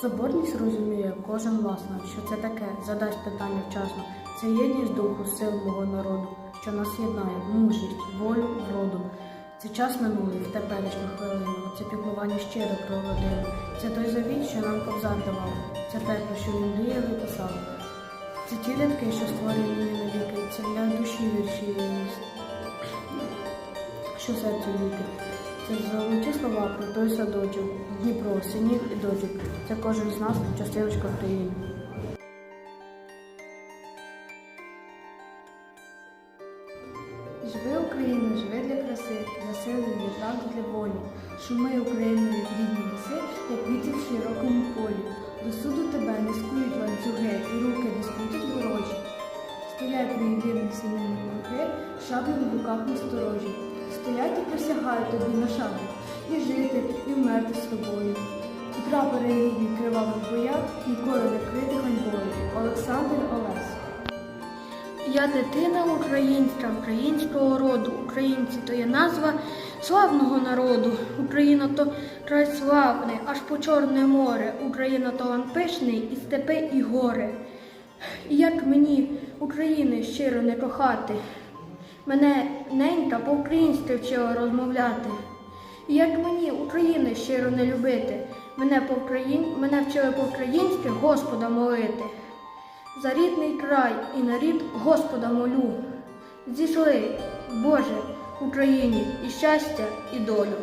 Соборність розуміє кожен власно, що це таке, задасть питання вчасно. Це єдність духу, сил мого народу, що нас єднає, мужність, волю, вроду. Це час минулий в теперішню хвилину, це піклування щире про родину. Це той завіт, що нам кобзар давав, це про що він мріяв і писав. Це ті рядки, що створені навіки, це для душі вірші, що серцю ліки. Це золоті слова про той садочок, Дніпро, синів і дочок. Це кожен з нас частиночка країни. Живи Україна, живи для краси, для сили, для правди, для волі. Шуми Україною рідні ліси, як вітер в широкому полі. До суду тебе не скують ланцюги, і руки не скрутять ворожі. Стоять твої вірні сімейні руки, шаблі в руках насторожі. Стоять і присягають тобі на шаблю, і жити, і вмерти з тобою. І прапори рідні кривавих боях ніколи не крити ганьбою. Олександр Олесь. Я дитина українська, українського роду. Українці то є назва славного народу. Україна то край славний, аж по Чорне море. Україна то лан пишний, і степи, і гори. І як мені України щиро не кохати, мене ненька по-українськи вчила розмовляти. І як мені України щиро не любити, мене, по-україн... мене вчили по-українськи Господа молити. За рідний край і на рід Господа молю. Зійшли, Боже, Україні і щастя, і долю.